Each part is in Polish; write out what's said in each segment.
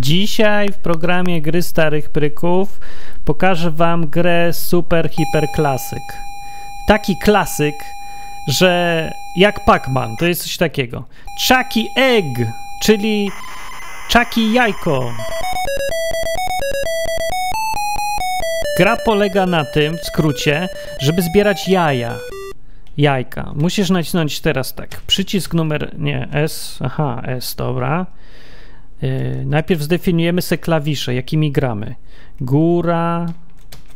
Dzisiaj w programie Gry Starych Pryków pokażę Wam grę Super Hiper Klasyk. Taki klasyk, że jak Pac-Man, to jest coś takiego. Chucky Egg, czyli Chucky Jajko. Gra polega na tym, w skrócie, żeby zbierać jaja. Jajka. Musisz nacisnąć teraz tak. Przycisk numer. Nie, S. Aha, S, dobra. Yy, najpierw zdefiniujemy se klawisze, jakimi gramy. Góra.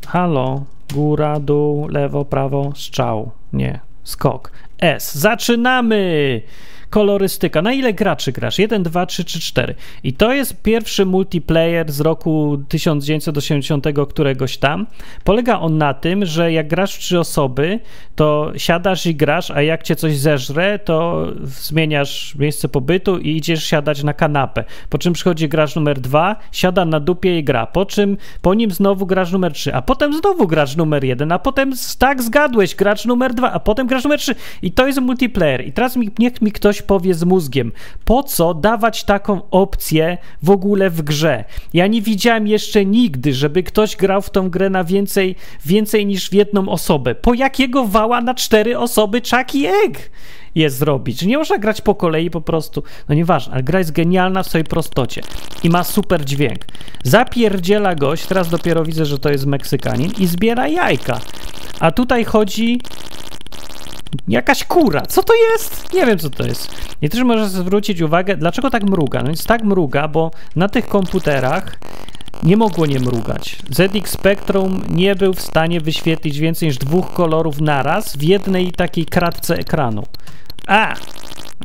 Halo. Góra, dół, lewo, prawo, strzał. Nie, skok. S. Zaczynamy! Kolorystyka. Na ile graczy grasz? 1, 2, 3 czy 4. I to jest pierwszy multiplayer z roku 1980 któregoś tam. Polega on na tym, że jak grasz w trzy osoby, to siadasz i grasz, a jak cię coś zeżre, to zmieniasz miejsce pobytu i idziesz siadać na kanapę. Po czym przychodzi gracz numer 2, siada na dupie i gra. Po czym po nim znowu grasz numer 3, a potem znowu gracz numer 1, a potem tak zgadłeś, gracz numer 2, a potem gracz numer 3. I to jest multiplayer. I teraz mi, niech mi ktoś powie z mózgiem, po co dawać taką opcję w ogóle w grze? Ja nie widziałem jeszcze nigdy, żeby ktoś grał w tą grę na więcej, więcej niż w jedną osobę. Po jakiego wała na cztery osoby Chucky Egg je zrobić? Nie można grać po kolei po prostu. No nieważne, ale gra jest genialna w swojej prostocie i ma super dźwięk. Zapierdziela gość, teraz dopiero widzę, że to jest Meksykanin i zbiera jajka. A tutaj chodzi Jakaś kura. Co to jest? Nie wiem, co to jest. I też możesz zwrócić uwagę, dlaczego tak mruga. No więc tak mruga, bo na tych komputerach nie mogło nie mrugać. ZX Spectrum nie był w stanie wyświetlić więcej niż dwóch kolorów naraz w jednej takiej kratce ekranu. A!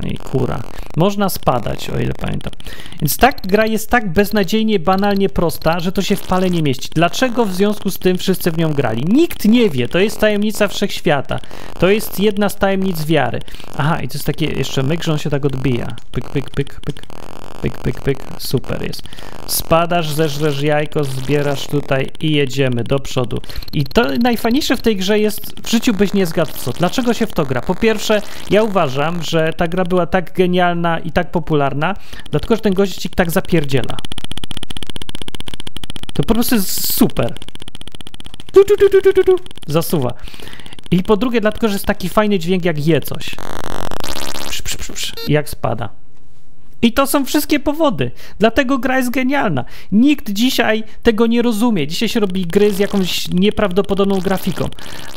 No i kura. Można spadać, o ile pamiętam. Więc ta gra jest tak beznadziejnie, banalnie prosta, że to się w pale nie mieści. Dlaczego w związku z tym wszyscy w nią grali? Nikt nie wie. To jest tajemnica wszechświata. To jest jedna z tajemnic wiary. Aha, i to jest takie jeszcze myk, że on się tak odbija. Pyk, pyk, pyk, pyk. Pyk, pyk, pyk. Super jest. Spadasz, zeżresz jajko, zbierasz tutaj i jedziemy do przodu. I to najfajniejsze w tej grze jest, w życiu byś nie zgadł co. Dlaczego się w to gra? Po pierwsze, ja uważam, że ta gra była tak genialna i tak popularna, dlatego, że ten gościk tak zapierdziela. To po prostu jest super. Du, du, du, du, du, du. Zasuwa. I po drugie, dlatego, że jest taki fajny dźwięk, jak je coś. Psz, psz, psz. Jak spada. I to są wszystkie powody. Dlatego gra jest genialna. Nikt dzisiaj tego nie rozumie. Dzisiaj się robi gry z jakąś nieprawdopodobną grafiką.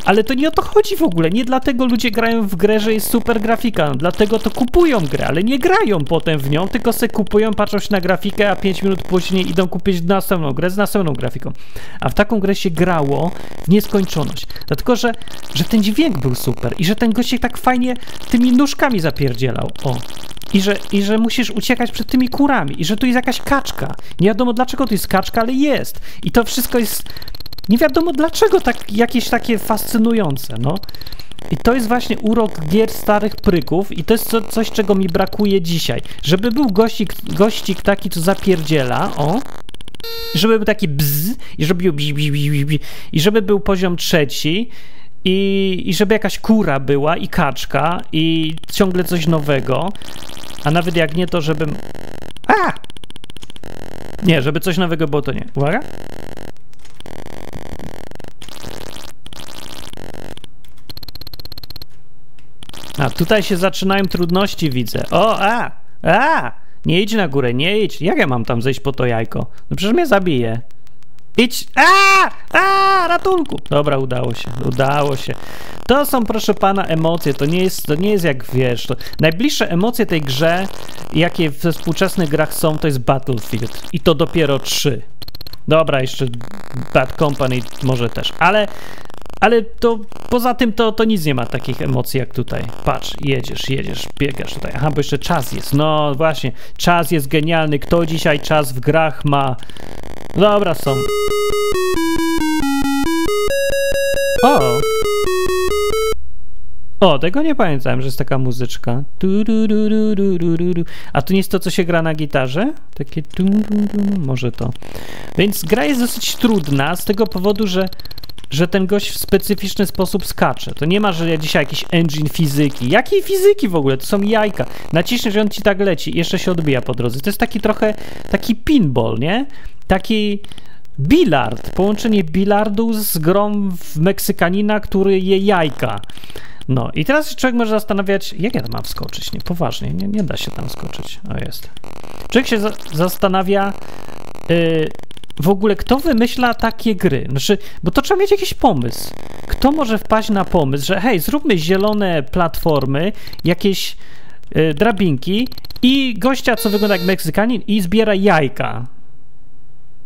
Ale to nie o to chodzi w ogóle. Nie dlatego ludzie grają w grę, że jest super grafika. Dlatego to kupują grę, ale nie grają potem w nią, tylko se kupują, patrzą się na grafikę, a 5 minut później idą kupić następną grę z następną grafiką. A w taką grę się grało w nieskończoność. Dlatego, że, że ten dźwięk był super i że ten gościek tak fajnie tymi nóżkami zapierdzielał. O. I że, I że musisz uciekać przed tymi kurami, i że tu jest jakaś kaczka. Nie wiadomo dlaczego to jest kaczka, ale jest. I to wszystko jest. Nie wiadomo dlaczego tak, jakieś takie fascynujące, no. I to jest właśnie urok gier starych pryków i to jest co, coś, czego mi brakuje dzisiaj. Żeby był gościk, gościk taki, co zapierdziela, o, żeby był taki bzz i żeby, bzz, bzz, bzz, i żeby był poziom trzeci i, i żeby jakaś kura była i kaczka i ciągle coś nowego, a nawet jak nie to, żebym... A! Nie, żeby coś nowego było, to nie. Uwaga. A, tutaj się zaczynają trudności, widzę. O, a! A! Nie idź na górę, nie idź. Jak ja mam tam zejść po to jajko? No przecież mnie zabije. Idź! A! A! Ratunku! Dobra, udało się, udało się. To są, proszę pana, emocje. To nie jest, to nie jest jak wiesz. To najbliższe emocje tej grze, jakie we współczesnych grach są, to jest Battlefield. I to dopiero trzy. Dobra, jeszcze Bad Company może też, ale ale to poza tym to, to nic nie ma takich emocji jak tutaj. Patrz, jedziesz, jedziesz, biegasz tutaj. Aha, bo jeszcze czas jest. No właśnie, czas jest genialny. Kto dzisiaj czas w grach ma? Dobra, są. O! O, tego nie pamiętałem, że jest taka muzyczka. A tu nie jest to, co się gra na gitarze? Takie może to. Więc gra jest dosyć trudna z tego powodu, że że ten gość w specyficzny sposób skacze. To nie ma, że dzisiaj jakiś engine fizyki. Jakiej fizyki w ogóle? To są jajka. Naciśniesz, że on ci tak leci i jeszcze się odbija po drodze. To jest taki trochę taki pinball, nie? Taki bilard. Połączenie bilardu z grą w Meksykanina, który je jajka. No i teraz człowiek może zastanawiać, jak ja tam mam wskoczyć? Nie, poważnie, nie, nie da się tam skoczyć. O, jest. Człowiek się za zastanawia, yy, w ogóle kto wymyśla takie gry? Znaczy, bo to trzeba mieć jakiś pomysł. Kto może wpaść na pomysł, że hej, zróbmy zielone platformy, jakieś yy, drabinki i gościa, co wygląda jak Meksykanin i zbiera jajka.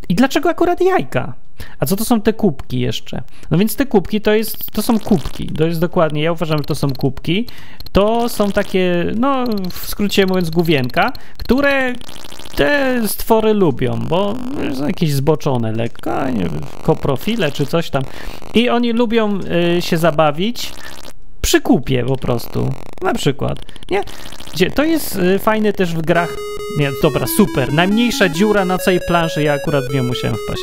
I dlaczego akurat jajka? A co to są te kubki jeszcze? No więc te kubki to, jest, to są kubki. To jest dokładnie, ja uważam, że to są kubki. To są takie, no w skrócie mówiąc, główienka, które te stwory lubią, bo są jakieś zboczone lekko, koprofile czy coś tam. I oni lubią y, się zabawić przy kupie po prostu. Na przykład. Nie? Gdzie to jest y, fajne też w grach. Nie, dobra, super. Najmniejsza dziura na całej planszy, ja akurat w nią musiałem wpaść.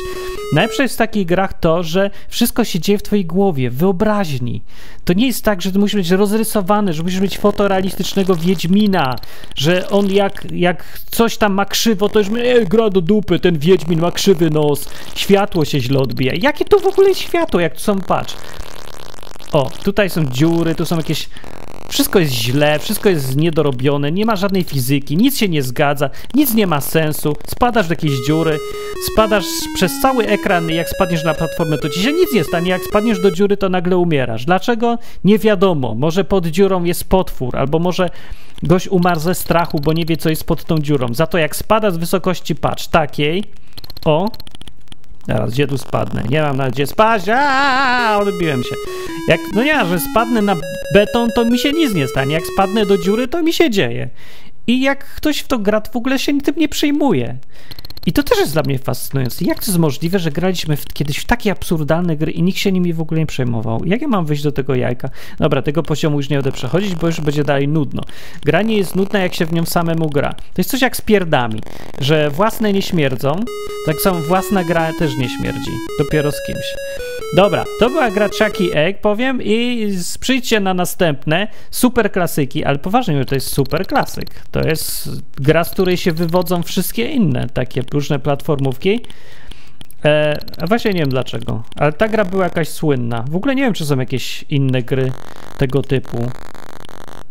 Najlepsze jest w takich grach to, że wszystko się dzieje w twojej głowie, wyobraźni. To nie jest tak, że to musi być rozrysowany, że musisz mieć fotorealistycznego Wiedźmina, że on jak, jak coś tam ma krzywo, to już e, gra do dupy, ten Wiedźmin ma krzywy nos, światło się źle odbija. Jakie to w ogóle jest światło, jak to są, patrz. O, tutaj są dziury, tu są jakieś wszystko jest źle, wszystko jest niedorobione, nie ma żadnej fizyki, nic się nie zgadza, nic nie ma sensu. Spadasz do jakiejś dziury, spadasz przez cały ekran, jak spadniesz na platformę, to ci się nic nie stanie. Jak spadniesz do dziury, to nagle umierasz. Dlaczego? Nie wiadomo. Może pod dziurą jest potwór, albo może gość umarł ze strachu, bo nie wie, co jest pod tą dziurą. Za to jak spada z wysokości, patrz, takiej, o, Teraz, gdzie tu spadnę? Nie mam na gdzie spaść. Aaaa, odbiłem się. Jak, no nie, że spadnę na beton, to mi się nic nie stanie. Jak spadnę do dziury, to mi się dzieje. I jak ktoś w to gra, w ogóle się tym nie przejmuje. I to też jest dla mnie fascynujące. Jak to jest możliwe, że graliśmy w, kiedyś w takie absurdalne gry i nikt się nimi w ogóle nie przejmował? Jak ja mam wyjść do tego jajka? Dobra, tego poziomu już nie będę przechodzić, bo już będzie dalej nudno. Gra nie jest nudna, jak się w nią samemu gra. To jest coś jak z pierdami, że własne nie śmierdzą, tak samo własna gra też nie śmierdzi. Dopiero z kimś. Dobra, to była gra Chucky Egg, powiem, i przyjdźcie na następne super klasyki, ale poważnie, to jest super klasyk. To jest gra, z której się wywodzą wszystkie inne takie różne platformówki. E, właśnie nie wiem dlaczego, ale ta gra była jakaś słynna. W ogóle nie wiem, czy są jakieś inne gry tego typu.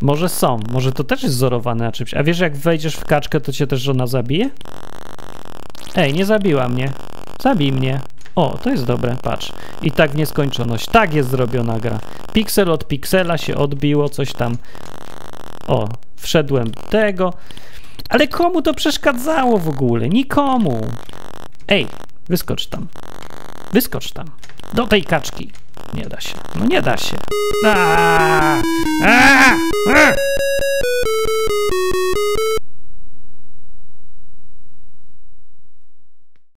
Może są, może to też jest wzorowane na czymś. A wiesz, jak wejdziesz w kaczkę, to cię też żona zabije? Ej, nie zabiła mnie. Zabij mnie. O, to jest dobre, patrz. I tak w nieskończoność. Tak jest zrobiona gra. Piksel od piksela się odbiło, coś tam. O, wszedłem tego. Ale komu to przeszkadzało w ogóle? Nikomu. Ej, wyskocz tam. Wyskocz tam. Do tej kaczki. Nie da się. No nie da się. Aaaa! Aaaa! Aaaa!